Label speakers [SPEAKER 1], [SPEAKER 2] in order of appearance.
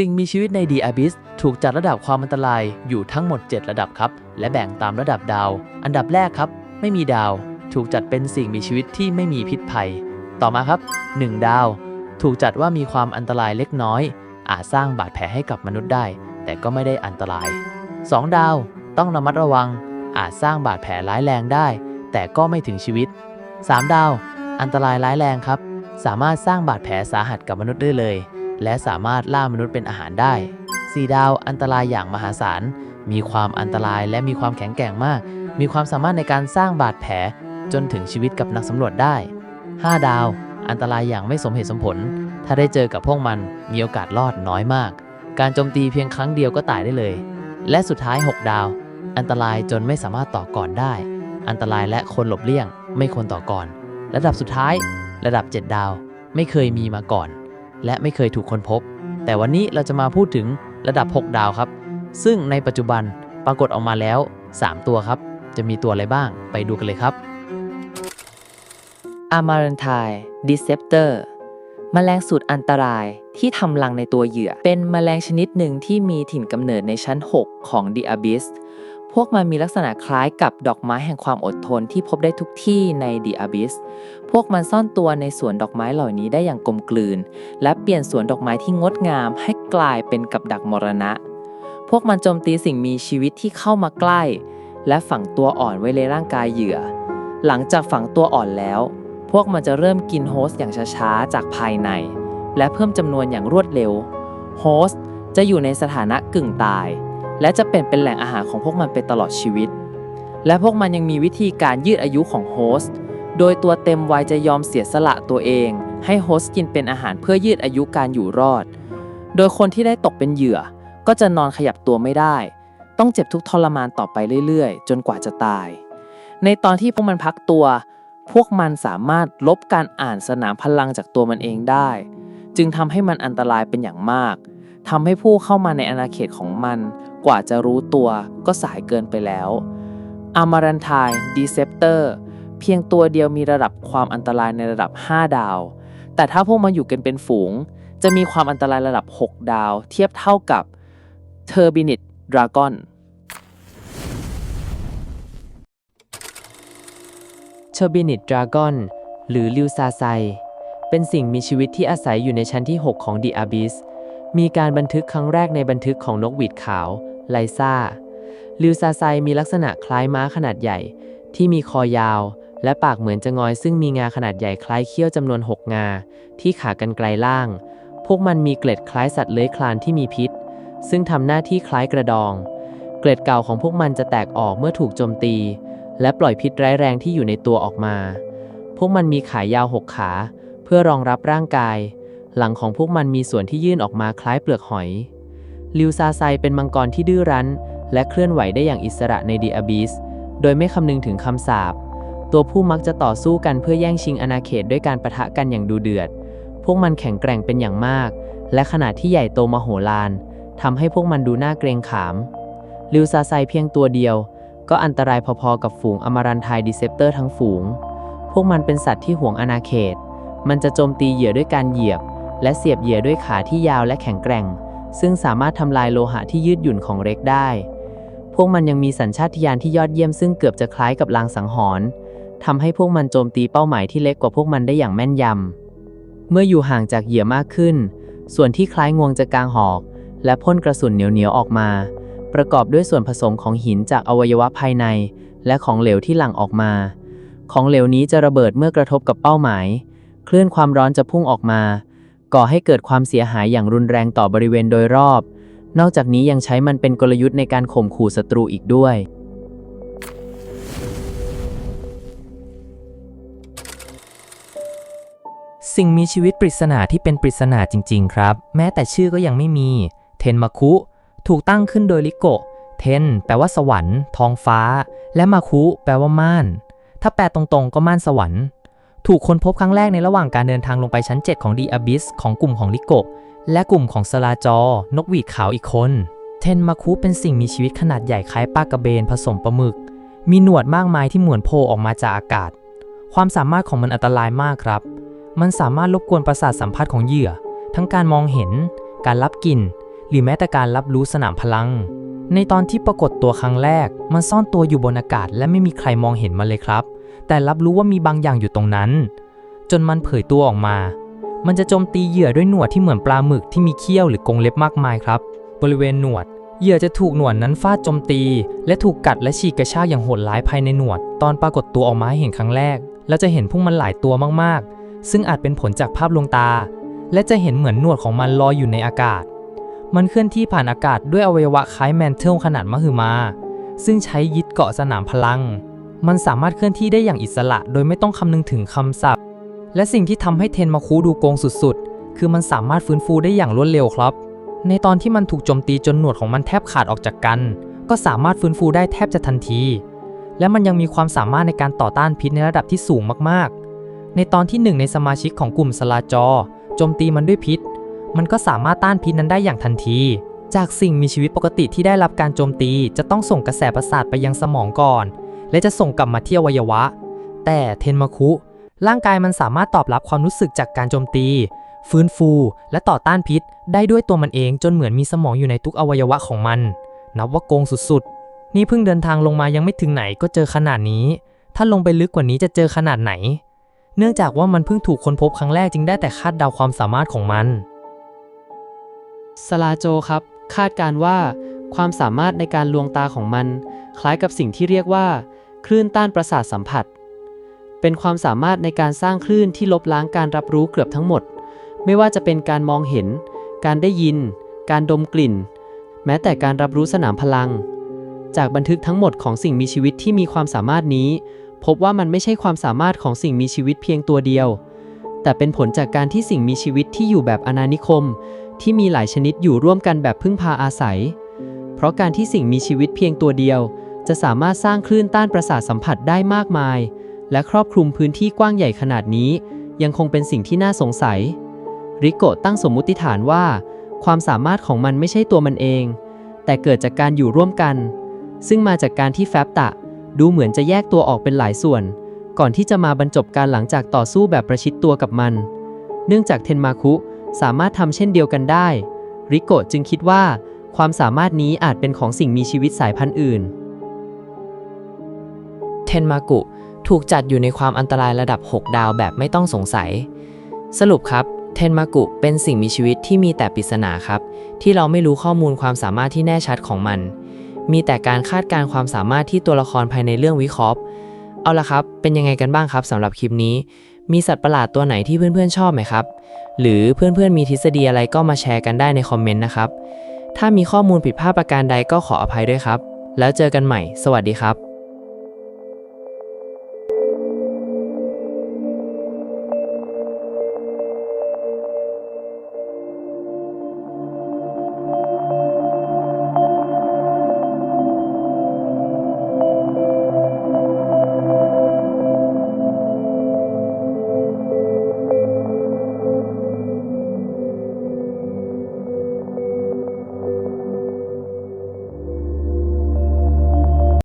[SPEAKER 1] สิ่งมีชีวิตใน The Abyss ถูกจัดระดับความอันตรายอยู่ทั้งหมด 7 ระดับครับ และแบ่งตามระดับดาว อันดับแรกครับ ไม่มีดาว ถูกจัดเป็นสิ่งมีชีวิตที่ไม่มีพิษภัย ต่อมาครับ 1 ดาว ถูกจัดว่ามีความอันตรายเล็กน้อย อาจสร้างบาดแผลให้กับมนุษย์ได้ แต่ก็ไม่ได้อันตราย 2 ดาว ต้องระมัดระวัง อาจสร้างบาดแผลร้ายแรงได้ แต่ก็ไม่ถึงชีวิต 3 ดาว อันตรายร้ายแรงครับ สามารถสร้างบาดแผลสาหัสกับมนุษย์ได้เลย และสามารถล่ามนุษย์เป็นอาหารได้4ดาวอันตรายอย่างมหาศาล มีความอันตรายและมีความแข็งแกร่งมาก มีความสามารถในการสร้างบาดแผล จนถึงชีวิตกับนักสำรวจได้ 5 ดาว อันตรายอย่างไม่สมเหตุสมผล ถ้าได้เจอกับพวกมันมีโอกาสรอดน้อยมาก การโจมตีเพียงครั้งเดียวก็ตายได้เลย และสุดท้าย 6 ดาว อันตรายจนไม่สามารถต่อกรได้ อันตรายและคนหลบเลี่ยง ไม่ควรต่อกรระดับสุดท้าย ระดับ 7 ดาว ไม่เคยมีมาก่อน และไม่เคยถูกค้นพบ แต่วันนี้เราจะมาพูดถึงระดับ 6 ดาวครับ ซึ่งในปัจจุบันปรากฏออกมาแล้ว 3 ตัวครับ จะมีตัวอะไรบ้างไปดูกันเลยครับ
[SPEAKER 2] อามารันไทดิเซปเตอร์แมลงสูตรอันตรายที่ทำรังในตัวเหยื่อ เป็นแมลงชนิดหนึ่งที่มีถิ่นกำเนิดในชั้น 6 ของ The Abyss พ วกมันมีลักษณะคล้ายกับดอกไม้แห่งความอดทนที่พบได้ทุกที่ใน The Abyss พวกมันซ่อนตัวในสวนดอกไม้เหล่านี้ได้อย่างกลมกลืน และเปลี่ยนสวนดอกไม้ที่งดงามให้กลายเป็นกับดักมรณะ พวกมันโจมตีสิ่งมีชีวิตที่เข้ามาใกล้ และฝังตัวอ่อนไว้ในร่างกายเหยื่อ หลังจากฝังตัวอ่อนแล้ว พวกมันจะเริ่มกินโฮสต์อย่างช้าๆจากภายใน และเพิ่มจำนวนอย่างรวดเร็ว โฮสต์จะอยู่ในสถานะกึ่งตาย และจะเป็นเป็นแหล่งอาหารของพวกมันไปตลอดชีวิต และพวกมันยังมีวิธีการยืดอายุของโฮสต์ โดยตัวเต็มวัยจะยอมเสียสละตัวเอง ให้โฮสต์กินเป็นอาหารเพื่อยืดอายุการอยู่รอด โดยคนที่ได้ตกเป็นเหยื่อ ก็จะนอนขยับตัวไม่ได้ ต้องเจ็บทุกทรมานต่อไปเรื่อยๆ จนกว่าจะตาย ในตอนที่พวกมันพักตัว พวกมันสามารถลบการอ่านสนามพลังจากตัวมันเองได้ จึงทำให้มันอันตรายเป็นอย่างมากทำให้ผู้เข้ามาในอาณาเขตของมัน กว่าจะรู้ตัวก็สายเกินไปแล้วอามารันทายดีเซปเตอร์เพียงตัวเดียวมีระดับความอันตรายในระดับ 5 ดาว แต่ถ้าพวกมันอยู่กันเป็นฝูง จะมีความอันตรายระดับ 6 ดาว เทียบเท่ากับเทอร์บินิตดราก้อนเชอร์บินิตดราก้อนหรือลิวซาไซ เป็นสิ่งมีชีวิตที่อาศัยอยู่ในชั้นที่ 6 ของดีอาบิส มีการบันทึกครั้งแรกในบันทึกของนกหวีดขาว ไลซาลิวซาไซมีลักษณะคล้ายม้าขนาดใหญ่ ที่มีคอยาว และปากเหมือนจะงอย ซึ่งมีงาขนาดใหญ่คล้ายเขี้ยวจำนวน 6 งา ที่ขากรรไกลล่าง พวกมันมีเกล็ดคล้ายสัตว์เลื้อยคลานที่มีพิษ ซึ่งทำหน้าที่คล้ายกระดอง เกล็ดเก่าของพวกมันจะแตกออกเมื่อถูกโจมตี และปล่อยพิษร้ายแรงที่อยู่ในตัวออกมา พวกมันมีขายาวหกขา เพื่อรองรับร่างกาย หลังของพวกมันมีส่วนที่ยื่นออกมาคล้ายเปลือกหอย ลิวซาไซเป็นมังกรที่ดื้อรั้น และเคลื่อนไหวได้อย่างอิสระในดีอาบิส โดยไม่คำนึงถึงคำสาป ตัวผู้มักจะต่อสู้กันเพื่อแย่งชิงอาณาเขตด้วยการประทะกันอย่างดูเดือด พวกมันแข็งแกร่งเป็นอย่างมาก และขนาดที่ใหญ่โตมโหฬารทำให้พวกมันดูน่าเกรงขาม ลิวซาไซเพียงตัวเดียว ก็อันตรายพอๆกับฝูงอมารันไทดิเซปเตอร์ทั้งฝูง พวกมันเป็นสัตว์ที่หวงอาณาเขต มันจะโจมตีเหยื่อด้วยการเหยียบ และเสียบเหยื่อด้วยขาที่ยาวและแข็งแกร่ง ซึ่งสามารถทำลายโลหะที่ยืดหยุ่นของเร็กได้ พวกมันยังมีสัญชาตญาณที่ยอดเยี่ยมซึ่งเกือบจะคล้ายกับลางสังหรณ์ทำให้พวกมันโจมตีเป้าหมายที่เล็กกว่าพวกมันได้อย่างแม่นยำ เมื่ออยู่ห่างจากเหยื่อมากขึ้น ส่วนที่คล้ายงวงจะกางหอก และพ่นกระสุนเหนียวๆออกมา ประกอบด้วยส่วนผสมของหินจากอวัยวะภายใน และของเหลวที่หลั่งออกมา ของเหลวนี้จะระเบิดเมื่อกระทบกับเป้าหมาย คลื่นความร้อนจะพุ่งออกมา ก่อให้เกิดความเสียหายอย่างรุนแรงต่อบริเวณโดยรอบ นอกจากนี้ยังใช้มันเป็นกลยุทธ์ในการข่มขู่ศัตรูอีกด้วย
[SPEAKER 3] สิ่งมีชีวิตปริศนาที่เป็นปริศนาจริง ๆ ครับ แม้แต่ชื่อก็ยังไม่มี เทนมาคุ ถูกตั้งขึ้นโดยลิโกะ เทน แปลว่าสวรรค์ ทองฟ้า และมาคุ แปลว่าม่าน ถ้าแปลตรงๆ ก็ม่านสวรรค์ ถูกค้นพบครั้งแรกในระหว่างการเดินทางลงไปชั้น 7 ของดีอาบิสของกลุ่มของลิโกและกลุ่มของสลาจอนกหวีดขาวอีกคน เทนมาคุเป็นสิ่งมีชีวิตขนาดใหญ่คล้ายปลากระเบนผสมปลาหมึก มีหนวดมากมายที่เหมือนโผล่ออกมาจากอากาศ ความสามารถของมันอันตรายมากครับ มันสามารถรบกวนประสาทสัมผัสของเหยื่อ ทั้งการมองเห็น การรับกลิ่น หรือแม้แต่การรับรู้สนามพลัง ในตอนที่ปรากฏตัวครั้งแรก มันซ่อนตัวอยู่บนอากาศและไม่มีใครมองเห็นมันเลยครับ แต่รับรู้ว่ามีบางอย่างอยู่ตรงนั้น จนมันเผยตัวออกมา มันจะโจมตีเหยื่อด้วยหนวดที่เหมือนปลาหมึกที่มีเขี้ยวหรือกรงเล็บมากมายครับ บริเวณหนวด เหยื่อจะถูกหนวดนั้นฟาดโจมตี และถูกกัดและฉีกกระชากอย่างโหดร้ายภายในหนวด ตอนปรากฏตัวออกมาหเห็นครั้งแรก แล้วจะเห็นพวกมันหลายตัวมากๆ ซึ่งอาจเป็นผลจากภาพลวงตา และจะเห็นเหมือนหนวดของมันลอยอยู่ในอากาศ มันเคลื่อนที่ผ่านอากาศด้วยอวัยวะคล้ายแมนเทิลขนาดมหึมา ซึ่งใช้ยึดเกาะสนามพลัง มันสามารถเคลื่อนที่ได้อย่างอิสระโดยไม่ต้องคำนึงถึงคำศัพท์ และสิ่งที่ทำให้เทนมาคูดูโกงสุดๆ คือมันสามารถฟื้นฟูได้อย่างรวดเร็วครับ ในตอนที่มันถูกโจมตีจนหนวดของมันแทบขาดออกจากกัน ก็สามารถฟื้นฟูได้แทบจะทันที และมันยังมีความสามารถในการต่อต้านพิษในระดับที่สูงมากๆ ในตอนที่หนึ่งในสมาชิกของกลุ่มสลาจอโจมตีมันด้วยพิษ มันก็สามารถต้านพิษนั้นได้อย่างทันที จากสิ่งมีชีวิตปกติที่ได้รับการโจมตี จะต้องส่งกระแสประสาทไปยังสมองก่อน และจะส่งกลับมาที่อวัยวะ แต่เทนมาคุ ร่างกายมันสามารถตอบรับความรู้สึกจากการโจมตี ฟื้นฟูและต่อต้านพิษ ได้ด้วยตัวมันเองจนเหมือนมีสมองอยู่ในทุกอวัยวะของมัน นับว่าโกงสุดๆ นี่เพิ่งเดินทางลงมายังไม่ถึงไหนก็เจอขนาดนี้ ถ้าลงไปลึกกว่านี้จะเจอขนาดไหนเนื่องจากว่ามันเพิ่งถูกค้นพบครั้งแรกจึงได้แต่คาดเดาความสามารถของมัน
[SPEAKER 2] สลาโจครับ คาดการว่า ความสามารถในการลวงตาของมัน คล้ายกับสิ่งที่เรียกว่า คลื่นต้านประสาทสัมผัส เป็นความสามารถในการสร้างคลื่นที่ลบล้างการรับรู้เกือบทั้งหมด ไม่ว่าจะเป็นการมองเห็น การได้ยิน การดมกลิ่น แม้แต่การรับรู้สนามพลัง จากบันทึกทั้งหมดของสิ่งมีชีวิตที่มีความสามารถนี้ พบว่ามันไม่ใช่ความสามารถของสิ่งมีชีวิตเพียงตัวเดียว แต่เป็นผลจากการที่สิ่งมีชีวิตที่อยู่แบบอาณานิคม ที่มีหลายชนิดอยู่ร่วมกันแบบพึ่งพาอาศัย เพราะการที่สิ่งมีชีวิตเพียงตัวเดียว จะสามารถสร้างคลื่นต้านประสาทสัมผัสได้มากมาย และครอบคลุมพื้นที่กว้างใหญ่ขนาดนี้ ยังคงเป็นสิ่งที่น่าสงสัย ริโกะตั้งสมมุติฐานว่า ความสามารถของมันไม่ใช่ตัวมันเอง แต่เกิดจากการอยู่ร่วมกัน ซึ่งมาจากการที่แฟบตะ ดูเหมือนจะแยกตัวออกเป็นหลายส่วน ก่อนที่จะมาบรรจบการหลังจากต่อสู้แบบประชิดตัวกับมัน เนื่องจากเทนมาคุ สามารถทำเช่นเดียวกันได้ ริโกะจึงคิดว่า ความสามารถนี้อาจเป็นของสิ่งมีชีวิตสายพันธุ์อื่น
[SPEAKER 1] เทนมากุ ถูกจัดอยู่ในความอันตรายระดับ 6 ดาวแบบไม่ต้องสงสัย สรุปครับ เทนมากุเป็นสิ่งมีชีวิตที่มีแต่ปริศนาครับ ที่เราไม่รู้ข้อมูลความสามารถที่แน่ชัดของมัน มีแต่การคาดการความสามารถที่ตัวละครภายในเรื่องวิเคราะห์เอาละครับ เป็นยังไงกันบ้างครับสำหรับคลิปนี้ มีสัตว์ประหลาดตัวไหนที่เพื่อนๆชอบไหมครับ หรือเพื่อนๆมีทฤษฎีอะไรก็มาแชร์กันได้ในคอมเมนต์นะครับ ถ้ามีข้อมูลผิดพลาดประการใดก็ขออภัยด้วยครับ แล้วเจอกันใหม่ สวัสดีครับ